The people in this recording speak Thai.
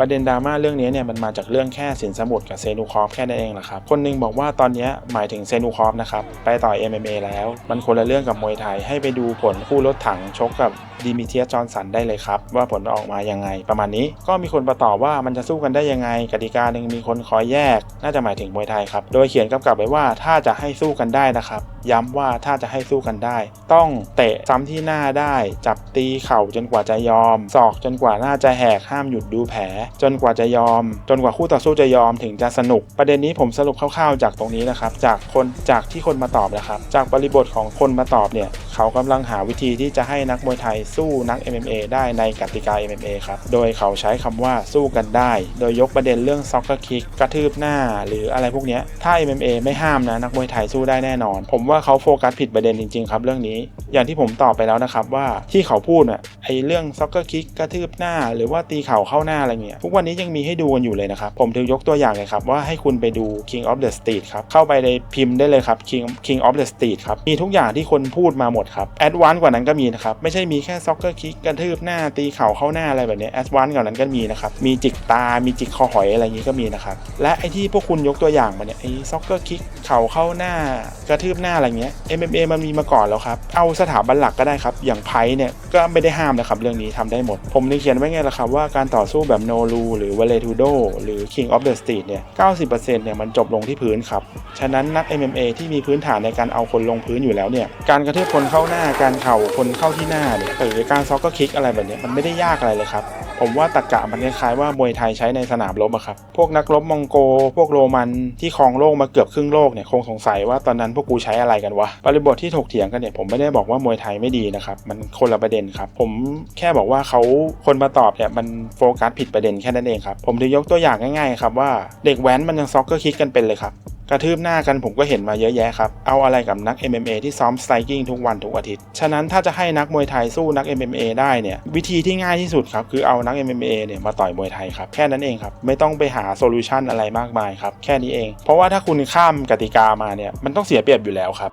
ประเด็นดราม่าเรื่องนี้เนี่ยมันมาจากเรื่องแค่สินสมุทรกับเซนูคอฟแค่นั้นเองแหละครับ คนหนึงบอกว่าตอนนี้หมายถึงเซนูคอฟนะครับ ไปต่อย MMA แล้ว มันคนละเรื่องกับมวยไทย ให้ไปดูผลคู่รถถังชกกับดิมิเทียจอห์นสันได้เลยครับ ว่าผลออกมายังไง ประมาณนี้ก็มีคนมาตอบว่ามันจะสู้กันได้ยังไง กติกาหนึ่งมีคนคอยแยก น่าจะหมายถึงมวยไทยครับ โดยเขียนกำกับไว้ว่าถ้าจะให้สู้กันได้นะครับ ย้ำว่าถ้าจะให้สู้กันได้ ต้องเตะซ้ำที่หน้าได้ จับตีเข่าจนกว่าจะยอม ศอกจนกว่าหน้าจะแหกห้ามหยุดดูแผล จนกว่าจะยอม จนกว่าคู่ต่อสู้จะยอมถึงจะสนุก ประเด็นนี้ผมสรุปคร่าวๆจากตรงนี้นะครับ จากคนจากที่คนมาตอบนะครับ จากบริบทของคนมาตอบเนี่ย เขากำลังหาวิธีที่จะให้นักมวยไทยสู้นัก MMA ได้ในกติกา MMA ครับ โดยเขาใช้คำว่าสู้กันได้ โดยยกประเด็นเรื่องซ็อกเกอร์คิกกระทืบหน้า หรืออะไรพวกนี้ถ้า MMA ไม่ห้ามนะนักมวยไทยสู้ได้แน่นอน ผมว่าเขาโฟกัสผิดประเด็นจริงๆครับเรื่องนี้ อย่างที่ผมตอบไปแล้วนะครับว่าที่เขาพูดอะไอเรื่องซ็อกเกอร์คิกกระทืบหน้า หรือว่าตีเข่าเข้าหน้าอะไรเงี้ยทุกวันนี้ยังมีให้ดูกันอยู่เลยนะครับผมถึงยกตัวอย่างเลยครับว่าให้คุณไปดู King of the Street ครับเข้าไปในพิมพ์ได้เลยครับ King King of the Street ครับมีทุกอย่างที่คนพูดมาหมดครับแอดวานซ์กว่านั้นก็มีนะครับไม่ใช่มีแค่ซ็อกเกอร์คิกกระทืบหน้าตีเข่าเข้าหน้าอะไรแบบนี้แอดวานซ์กว่านั้นก็มีนะครับมีจิกตา มีจิกคอหอยอะไรอย่างนี้ก็มีนะครับและไอที่พวกคุณยกตัวอย่างมาเนี่ยไอซ็อกเกอร์คิกเข่าเข้าหน้ากระทืบหน้าอะไรเงี้ย MMA มันมีมาก่อนแล้วครับเอาสถาบันหลักก็ได้ครับอย่างไพ่เนี่ยก็ไม่ได้ห้ามนะครับเรื่องนี้ทำได้หมด ผมนึกเขียนไว้ไงล่ะครับว่าการต่อสู้แบบโนรูหรือเวเลทูโดหรือ King of the Street เนี่ย 90%เนี่ยมันจบลงที่พื้นครับ ฉะนั้นนัก MMA ที่มีพื้นฐานในการเอาคนลงพื้นอยู่แล้วเนี่ย การกระทืบคนเข้าหน้าการเข่าคนเข้าที่หน้าเนี่ยหรือการซ็อกกอร์คิกอะไรแบบนี้มันไม่ได้ยากอะไรเลยครับผมว่าตะกะมันคล้ายๆว่ามวยไทยใช้ในสนามรบอะครับ พวกนักรบมองโก พวกโรมันที่ครองโลกมาเกือบครึ่งโลกเนี่ยคงสงสัยว่าตอนนั้นพวกกูใช้อะไรกันวะ บริบทที่ถกเถียงกันเนี่ยผมไม่ได้บอกว่ามวยไทยไม่ดีนะครับ มันคนละประเด็นครับ ผมแค่บอกว่าเขาคนมาตอบเนี่ยมันโฟกัสผิดประเด็นแค่นั้นเองครับ ผมจะยกตัวอย่างง่ายๆครับว่าเด็กแว้นมันยังซ็อกเกอร์คิกกันเป็นเลยครับ กระทืบหน้ากันผมก็เห็นมาเยอะแยะครับ เอาอะไรกับนัก MMA ที่ซ้อมสไตรกิ้งทุกวันทุกอาทิตย์ ฉะนั้นถ้าจะให้นักมวยไทยสู้นัก MMA ได้เนี่ย วิธีที่ง่ายที่สุดครับคือเอานัก MMA เนี่ยมาต่อยมวยไทยครับ แค่นั้นเองครับ ไม่ต้องไปหาโซลูชันอะไรมากมายครับ แค่นี้เอง เพราะว่าถ้าคุณข้ามกติกามาเนี่ย มันต้องเสียเปรียบอยู่แล้วครับ